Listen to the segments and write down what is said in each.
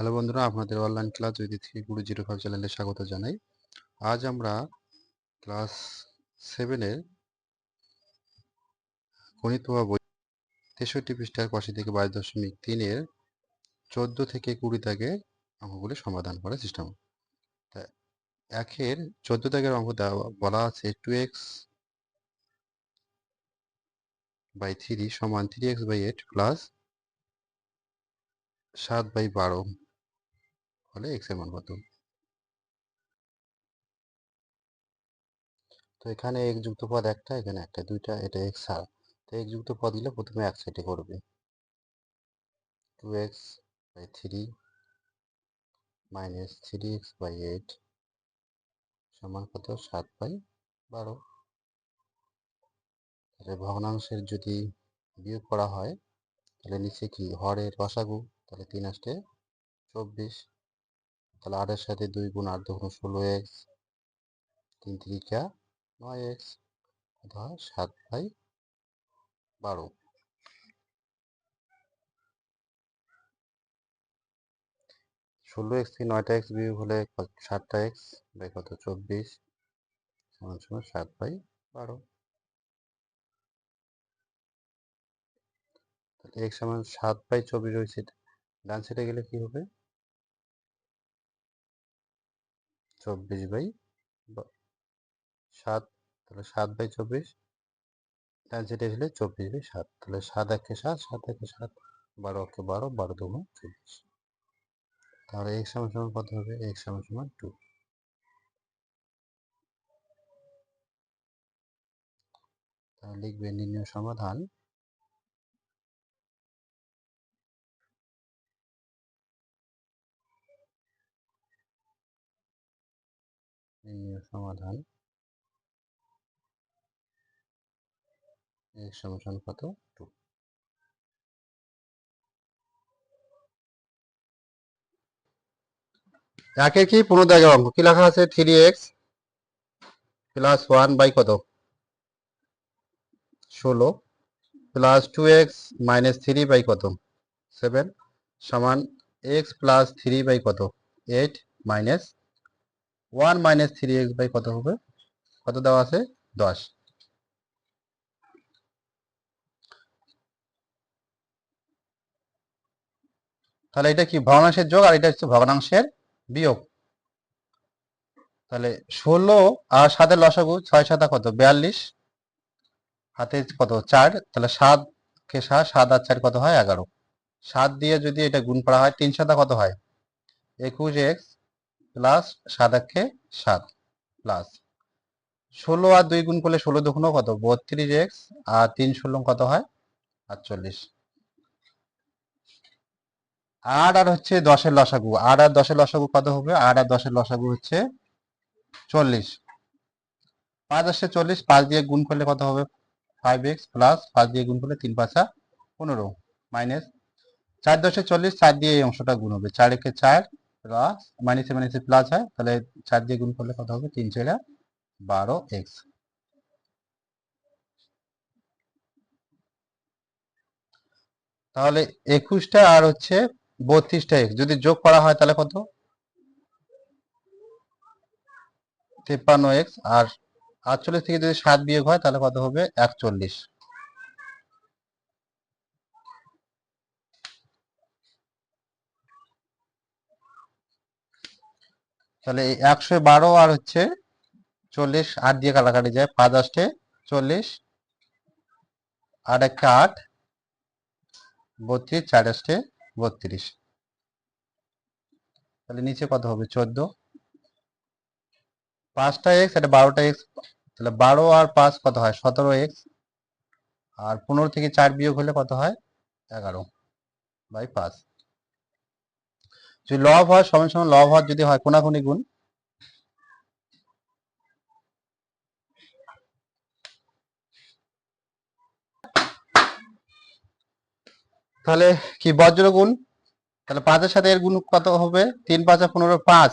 Hello বন্ধুরা, আপনাদের online class with three Guru zero five চ্যানেলে স্বাগত জানাই। আজ আমরা ক্লাস সেভেনের গণিত প্রভা বই তেষট্টি পৃষ্ঠার পাশে থেকে বাইশ দশমিক তিনের চোদ্দ থেকে কুড়ি দাগের অঙ্কগুলি সমাধান করার চেষ্টা তা একের চোদ্দ দাগের অঙ্ক বলা আছে টু এক্স বাই থ্রি সমান three x by eight plus সাত বাই বারো। হলে এক্সের মান কত? তো এখানে এক যুক্ত পদ একটা, এখানে একটা, দুইটা, এটা এক্স আর। তো এক যুক্ত পদ দিলে প্রথমে এক সাইডে করবে। Two x by three minus three x by eight সমান কত? সাত বাই বারো। তাহলে ভগ্নাংশের যদি বিয়োগ করা হয়, তাহলে নিচে কি? হরের রসাগু। তাহলে তিন আসতে চব্বিশ। তাহলে আটের সাথে দুই গুণ আট দুগুণ ষোলো এক্স তিন তিরিকা নয় এক্স অথবা সাত বাই বারো। ষোলো এক্স থেকে নয়টা এক্স বিয়োগ হলে সাতটা এক্স বাই কত? চব্বিশ সমান সমান সাত বাই বারো। এক্স সমান সাত বাই চব্বিশ হয়েছে ডান সাইডে গেলে কি হবে? চব্বিশ বাই সাত, তাহলে সাত বাই চব্বিশ। ডান সাইডে গেলে চব্বিশ বাই সাত। তাহলে সাত একে সাত সাত একে সাত, বারো একে বারো বারো দুগুণ চব্বিশ। তাহলে এক্স সমান সমান কত হবে? এক্স সমান সমান টু তাহলে লিখবে নির্ণয় সমাধান সমাধান? এক্স সমান কত? টু। একের কি? পনেরো দাগের অঙ্ক। কি লেখা আছে? Three x plus one by কত? ষোলো। Plus two x minus three by কত? সেভেন সমান এক্স প্লাস থ্রি বাই কত? Eight minus one minus three x by কত হবে? কত দেওয়া আছে? দশ। তাহলে এটা কি ভগ্নাংশের যোগ আর এটা হচ্ছে ভগ্নাংশের বিয়োগ? তাহলে ষোলো আর সাতের লসাগু ছয় সাতা কত? বিয়াল্লিশ। হাতে কত? চার। তাহলে সাত কে সাত সাত আর চার কত হয়? এগারো। সাত দিয়ে যদি এটা গুণ করা হয়, তিন সাতা কত হয়? একুশ এক্স প্লাস সাত একে সাত প্লাস ষোলো আর দুই গুণ করলে ষোলো দুগুণ কত? বত্রিশ এক্স আর তিন ষোলো কত হয়? আটচল্লিশ। আট আর হচ্ছে দশের লসাগু। আট আর দশের লসাগু কত হবে? আট আর দশের লসাগু হচ্ছে চল্লিশ। পাঁচ আসছে চল্লিশ, পাঁচ দিয়ে গুণ করলে কত হবে? ফাইভ এক্স প্লাস পাঁচ দিয়ে গুণ করলে তিন পাঁচা পনেরো মাইনাস চার দশে চল্লিশ, চার দিয়ে এই অংশটা গুণ হবে। চার একে চার প্লাস মাইনাসে মাইনাসে প্লাস হয়, তাহলে চার দিয়ে গুণ করলে কত হবে? তিন চারা বারো এক্স তাহলে একুশটা আর হচ্ছে বত্রিশটা এক্স যদি যোগ করা হয় তাহলে কত? তেপ্পান্ন এক্স আর আটচল্লিশ থেকে যদি সাত বিয়োগ হয় তাহলে কত হবে? একচল্লিশ। তাহলে একশো বারো আর হচ্ছে চল্লিশ আট দিয়ে কাটাকাটি যায়। পাঁচ আসতে চল্লিশ আর একটা আট, বত্রিশ, চার আসতে বত্রিশ। তাহলে নিচে কত হবে? চোদ্দ। পাঁচটা এক্স এটা বারোটা এক্স তাহলে বারো আর পাঁচ কত হয়? সতেরো এক্স আর পনেরো থেকে চার বিয়োগ হলে কত হয়? এগারো, বাই পাঁচ। যদি লব হয়, সমান সমান লব হওয়ার যদি হয় কোনাকুনি গুণ। তাহলে কি, বজ্র গুণ? তাহলে পাঁচের সাথে এর গুণ কত হবে? তিন পাঁচা পনেরো, পাঁচ।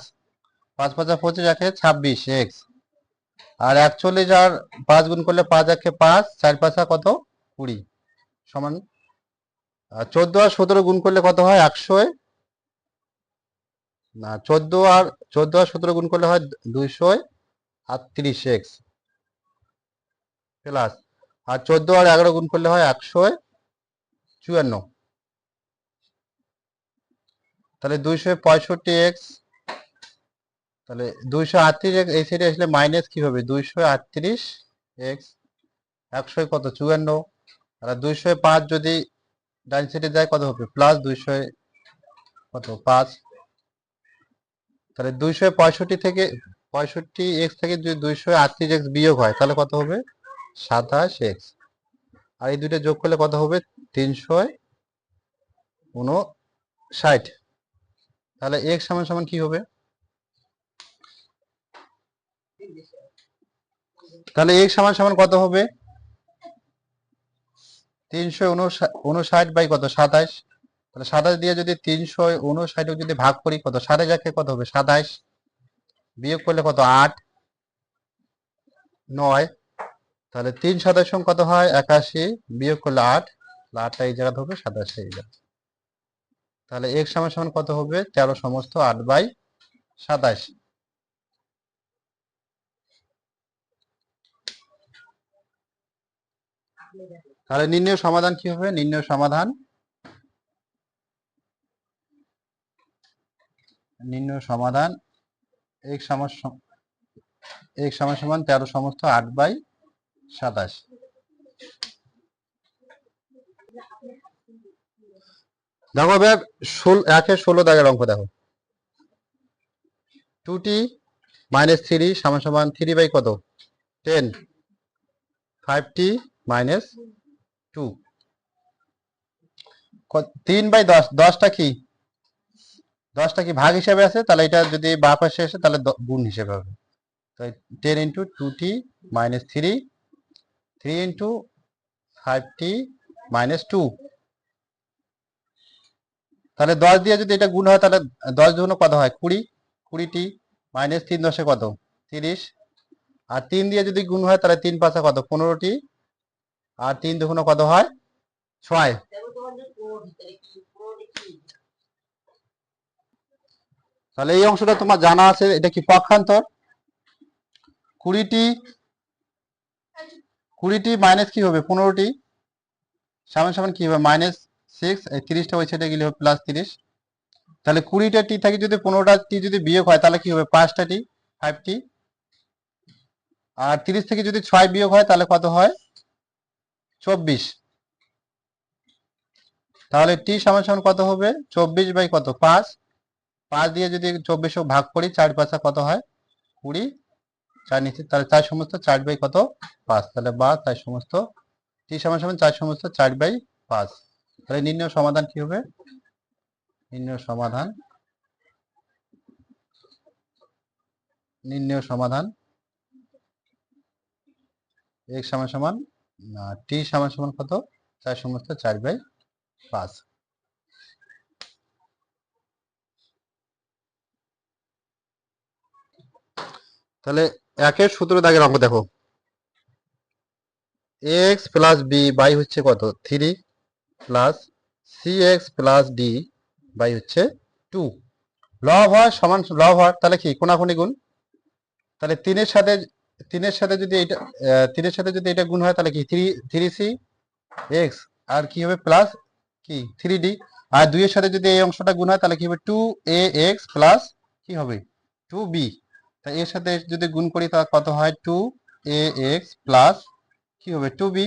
পাঁচ পাঁচা পঁচিশ একে ছাব্বিশ, এক্স। আর একচল্লিশ আর পাঁচ গুণ করলে পাঁচ একে পাঁচ, চার পাঁচা কত? কুড়ি। সমান। চোদ্দ আর সতেরো গুণ করলে কত হয়? একশো না, চোদ্দ আর চোদ্দ আর সতেরো গুণ করলে হয় দুইশো আটত্রিশ এক্স প্লাস আর চোদ্দ আর এগারো গুণ করলে হয় একশো চুয়ান্ন। তাহলে দুইশো পঁয়ষট্টি এক্স তাহলে দুইশো আটত্রিশ এক্স এই সাইডে আসলে মাইনাস কি হবে? দুইশো আটত্রিশ এক্স একশো কত? চুয়ান্ন। আর দুইশো পাঁচ যদি ডান সাইডে যায়, কত হবে? প্লাস দুইশো কত? পাঁচ। তাহলে দুইশো পঁয়ষট্টি থেকে পঁয়ষট্টি এক্স থেকে যদি দুইশো আটত্রিশ এক্স বিয়োগ হয়, তাহলে কত হবে? সাতাশ এক্স। আর এই দুইটা যোগ করলে কত হবে? তিনশো উনষাট তাহলে এক্স সমান সমান কি হবে? তাহলে এক্স সমান সমান কত হবে? তিনশো উনষাট বাই কত? সাতাশ। তাহলে সাতাশ দিয়ে যদি তিনশো উনষাট যদি ভাগ করি কত? সাতাশ একে কত হবে? সাতাশ বিয়োগ করলে কত? আট। নয়। তাহলে তিন সাতাশ কত হয়? একাশি। বিয়োগ করলে আট। আটটা এই জায়গাতে হবে, সাতাশ এই জায়গা তাহলে এক সমান সমান কত হবে? তেরো সমস্ত আট বাই সাতাশ। তাহলে নির্ণয় সমাধান কি হবে? নির্ণয় সমাধান নির্ণয় সমাধান এক সমান সম- এক সমান সমান তেরো সমস্ত আট বাই সাতাশ। দেখো এবার ষোলো, একে ষোলো দাগের অঙ্ক দেখো। টু টি মাইনাস থ্রি সমান সমান থ্রি বাই কত? Ten five t minus two তিন বাই দশ, দশটা কি? দশটা কি ভাগ হিসেবে আছে? তাহলে এটা যদি বা পাশে আসে, তাহলে গুণ হিসেবে হবে। তাই ten into two t minus three three into five t minus two তাহলে দশ দিয়ে যদি এটা গুণ হয়, তাহলে দশ দুগুণ কত হয়? কুড়ি। কুড়িটি মাইনাস তিন দশে কত? তিরিশ। আর তিন দিয়ে যদি গুণ হয়, তাহলে তিন পাঁচে কত? পনেরোটি আর তিন দুগুণ কত হয়? ছয়। তাহলে এই অংশটা তোমার জানা আছে, এটা কি পক্ষান্তর? কুড়িটি কুড়িটি মাইনাস কি হবে? পনেরোটি। সমান সমান কি হবে? মাইনাস সিক্স তিরিশটা ওই সাইডে গেলে হবে প্লাস তিরিশ। তাহলে কুড়িটা টি থেকে যদি পনেরোটা টি যদি বিয়োগ হয়, তাহলে কি হবে? পাঁচটা টি ফাইভ টি। আর তিরিশ থেকে যদি ছয় বিয়োগ হয়, তাহলে কত হয়? চব্বিশ। তাহলে টি সমান সমান কত হবে? চব্বিশ বাই কত? পাঁচ। পাঁচ দিয়ে যদি চব্বিশও ভাগ করি, চার পাঁচা কত হয়? কুড়ি। চার নিচে, তাহলে চার সমস্ত চার বাই কত? পাঁচ। তাহলে বা চার সমস্ত টি সমান সমান চার সমস্ত চার বাই পাঁচ। তাহলে নির্ণয় সমাধান কি হবে? নির্ণয় সমাধান। নির্ণয় সমাধান। এক সমান সমান টি সমান সমান কত? চার সমস্ত চার বাই পাঁচ। তাহলে একের সূত্র দাগের অঙ্ক দেখো। এক্স প্লাস বি বাই হচ্ছে কত? Three plus C x plus D by হচ্ছে টু লব হয় সমান লব হয় তাহলে কি? কোনাকুনি গুণ। তাহলে তিনের সাথে তিনের সাথে যদি এটা তিনের সাথে যদি এটা গুণ হয় তাহলে কি? থ্রি থ্রি সি এক্স আর কি হবে? প্লাস কি? থ্রি ডি আর দুইয়ের সাথে যদি এই অংশটা গুণ হয় তাহলে কি হবে? টু এ এক্স প্লাস কি হবে? টু বি তা এর সাথে যদি গুণ করি তাহলে কত হয়? টু এ এক্স প্লাস কি হবে? টু বি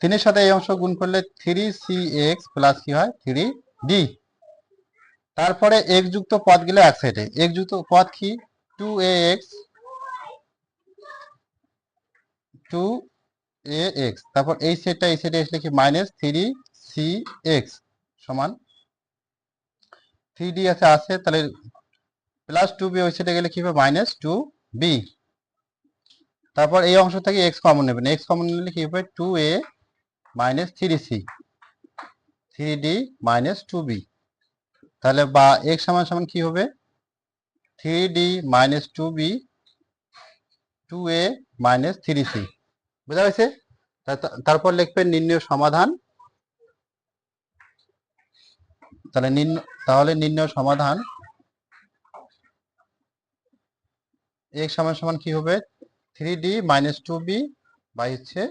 তিনের সাথে এই অংশ গুণ করলে থ্রি সি এক্স প্লাস কি হয়? থ্রি ডি তারপরে এক যুক্ত পদ গেলে এক সাইডে এক যুক্ত পদ কি? Two A x two A x তারপর এই সেটটা এই সেটে আসলে কি? মাইনাস থ্রি সি এক্স সমান। থ্রি ডি আছে আছে, তাহলে প্লাস টু বি ওই সেটে গেলে কি হবে? মাইনাস টু বি তারপর এই অংশ থেকে এক্স কমন নেবেন। এক্স কমন নিলে কি হবে? Two A minus three C three D minus two B তাহলে বা এক্স সমান সমান কি হবে? Three D minus two B two A minus three C বোঝা গেছে? তারপর লিখবেন নির্ণয় সমাধান। তাহলে নির্ণ- তাহলে নির্ণয় সমাধান। এক্স সমান সমান কি হবে? Three D minus two B by হচ্ছে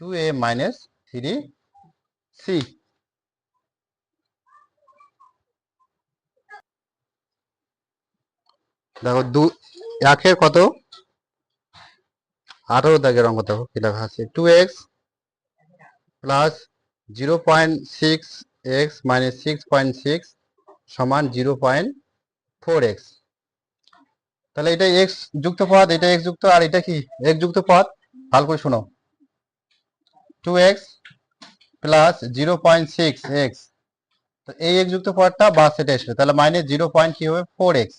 two A minus three C দেখো দু, একের কত? আঠারো দাগের অঙ্ক দেখো কি লেখা আছে। Two x plus zero point six x minus six point six সমান জিরো পয়েন্ট ফোর এক্স তাহলে এটা এক্স যুক্ত পদ, এটা এক্স যুক্ত, আর এটা কি? এক্স যুক্ত পদ? ভালো করে শোনো। Two x plus zero point six x তো এই এক্স যুক্ত পদটা বা সেটা এসবে তাহলে মাইনাস জিরো পয়েন্ট কি হবে? ফোর এক্স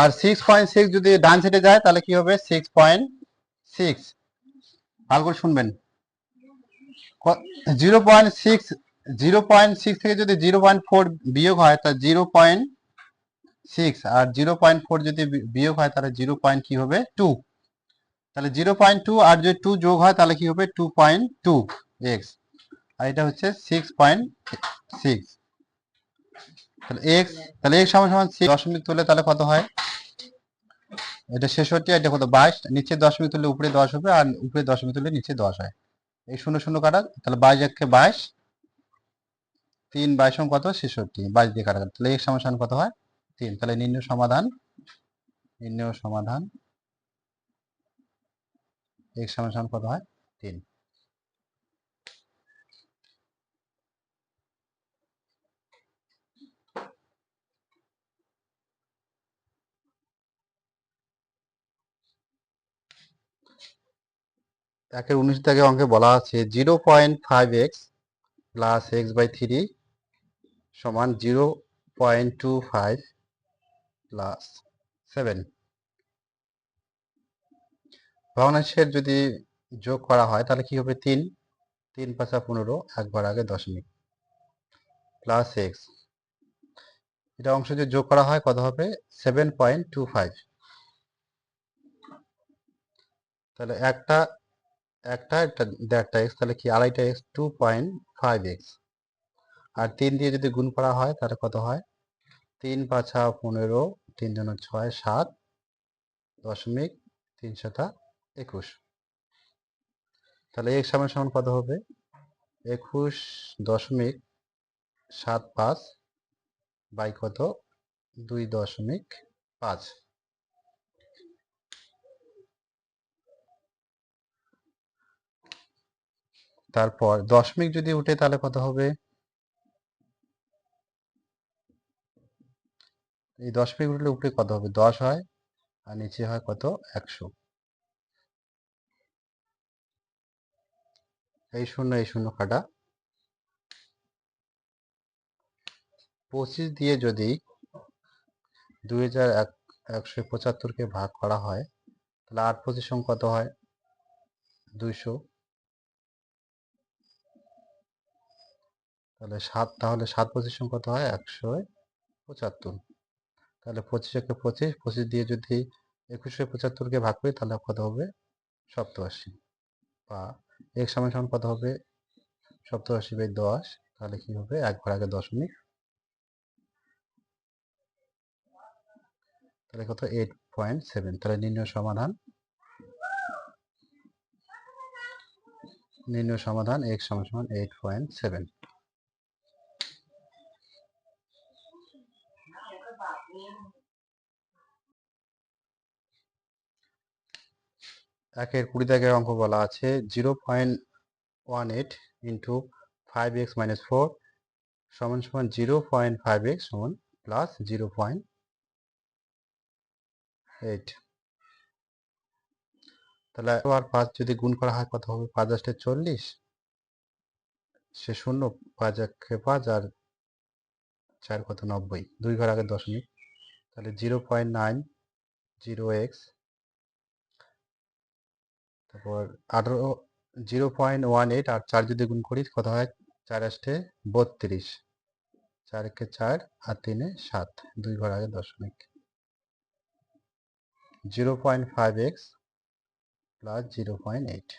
আর সিক্স পয়েন্ট সিক্স যদি ডান সাইডে যায়, তাহলে কি হবে? সিক্স পয়েন্ট সিক্স ভালো করে শুনবেন। Zero point six zero point six থেকে যদি জিরো পয়েন্ট ফোর বিয়োগ হয়, তা জিরো পয়েন্ট সিক্স আর জিরো পয়েন্ট ফোর যদি বিয়োগ হয়, তাহলে জিরো পয়েন্ট কি হবে? টু তাহলে জিরো পয়েন্ট টু আর যদি টু যোগ হয়, তাহলে কি হবে? টু পয়েন্ট টু এক্স আর এটা হচ্ছে সিক্স পয়েন্ট সিক্স তাহলে এক্স তাহলে এক্স সমান সমান দশমিক তুলে তাহলে কত হয়? এটা ছেষট্টি এটা কত? বাইশ। নিচে দশমিক তুললে উপরে দশ হবে, আর উপরে দশমিক তুললে নিচে দশ হয়। এই শূন্য শূন্য কাটা, তাহলে বাইশ একে বাইশ, তিন বাইশ কত? ছেষট্টি। বাইশ দিয়ে কাটা, তাহলে এক্স সমান সমান কত হয়? তিন, তাহলে নিম্ন সমাধান নিম্ন সমাধান এক্স সমান কত হয়? তিন। একের উনিশ থেকে অঙ্কে বলা আছে, zero point five x plus x by three সমান zero point two five plus seven ভগ্নাংশের যদি যোগ করা হয়, তাহলে কি হবে? তিন। তিন পাঁচা পনেরো একবার আগে দশমিক প্লাস এক্স এটা অংশ যদি যোগ করা হয়, কত হবে? সেভেন পয়েন্ট টু ফাইভ তাহলে একটা একটা একটা, দেড়টা এক্স তাহলে কি? আড়াইটা x two point five x আর তিন দিয়ে যদি গুণ করা হয়, তাহলে কত হয়? তিন পাঁচা পনেরো তিন জন ছয় সাত দশমিক তিন শতা একুশ। তাহলে এক্স সমান সমান কত হবে একুশ দশমিক সাত পাঁচ বাই কত? দুই দশমিক পাঁচ। তারপর দশমিক যদি উঠে তাহলে কত হবে? এই দশ দশমিক উঠলে উপরে কত হবে? দশ হয় আর নিচে হয় কত? একশো। এই শূন্য এই শূন্য কাটা। পঁচিশ দিয়ে যদি দুই হাজার এক, একশো পঁচাত্তরকে ভাগ করা হয়, তাহলে আট পঁচিশ কত হয়? দুইশো। তাহলে সাত তাহলে সাত পঁচিশ কত হয়? একশো পঁচাত্তর। তাহলে পঁচিশ একে পঁচিশ পঁচিশ দিয়ে যদি একুশশো পঁচাত্তরকে ভাগ করি তাহলে কত হবে? সপ্তআশি। বা এক সমান সমান কত হবে? সপ্তআশি বাই দশ, তাহলে কি হবে? এক একবার আগে দশমিক তাহলে কত? এইট পয়েন্ট সেভেন তাহলে নির্ণয় সমাধান। নির্ণয় সমাধান এক্স সমান সমান এইট পয়েন্ট সেভেন একের কুড়ি দাগের অঙ্ক বলা আছে। Zero point one eight into five x minus four সমান সমান জিরো পয়েন্ট ফাইভ এক্স সমান প্লাস জিরো পয়েন্ট এইট। তাহলে আর পাঁচ যদি গুণ করা হয় কত হবে? পাঁচ আসতে চল্লিশ। সে শূন্য, পাঁচ একে, পাঁচ আর চার কত? নব্বই। দুই ঘর আগে দশমিক তাহলে zero point nine, zero x, তারপর আঠারো, জিরো পয়েন্ট ওয়ান এইট, আর চার যদি গুণ করি, কত হয়? চার আসতে বত্রিশ। চার একে চার, আর তিনে সাত, দুই ঘর আগে দশমিক। Zero point five x plus zero point eight.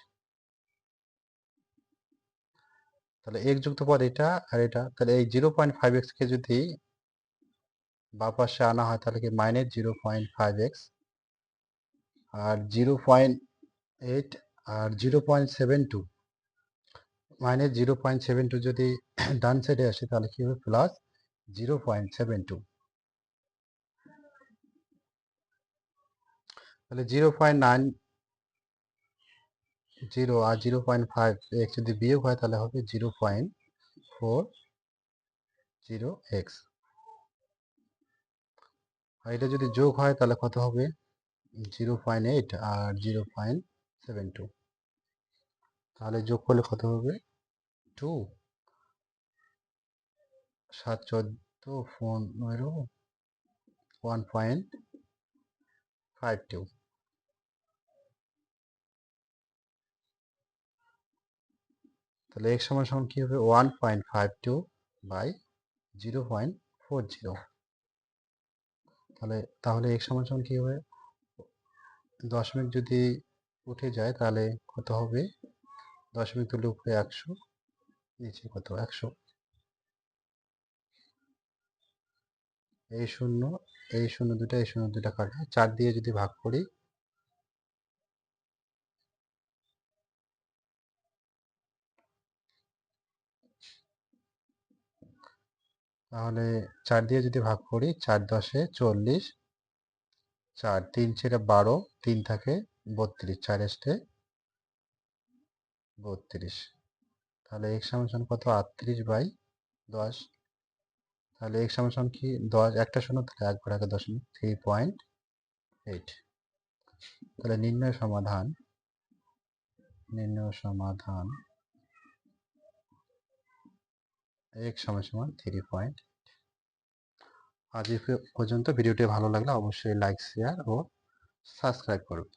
তাহলে এক যুক্ত পদ এটা আর এটা। তাহলে এই জিরো পয়েন্ট ফাইভ এক্সকে যদি বা পাশে আনা হয় তাহলে কি minus zero point five x আর জিরো পয়েন্ট এইট আর zero point seven two minus zero point seven two যদি ডান সাইডে আসে তাহলে কি হবে? Plus zero point seven two তাহলে জিরো পয়েন্ট নাইন জিরো আর জিরো পয়েন্ট ফাইভ এক্স যদি বিয়োগ হয় তাহলে হবে zero point four zero x আর এটা যদি যোগ হয় তাহলে কত হবে? জিরো পয়েন্ট এইট আর জিরো পয়েন্ট সেভেন টু। তাহলে যোগ করলে কত হবে? টু। সাত চোদ্দ পনেরো ওয়ান পয়েন্ট ফাইভ টু। তাহলে এক সমান সমান কি হবে? One point five two by zero point four zero. তাহলে তাহলে এক সমান সমান কী হবে? দশমিক যদি উঠে যায় তাহলে কত হবে? দশমিক তুলে উপরে একশো, নিচে কত? একশো। এই শূন্য এই শূন্য দুটা এই শূন্য দুটা কাটা চার দিয়ে যদি ভাগ করি তাহলে চার দিয়ে যদি ভাগ করি, চার দশে চল্লিশ, চার তিন ছেড়ে বারো, তিন থাকে বত্রিশ, চার এসটে বত্রিশ। তাহলে এক সমান কত? আটত্রিশ বাই দশ। তাহলে এক সমান কি? দশ, একটা শূন্য, তাহলে এক ঘর আগে দশমিক থ্রি পয়েন্ট এইট তাহলে নির্ণয় সমাধান নির্ণয় সমাধান এক্স সমান সমান থ্রি পয়েন্ট আজ পর্যন্ত ভিডিওটি ভালো লাগলে অবশ্যই লাইক শেয়ার ও সাবস্ক্রাইব করবে।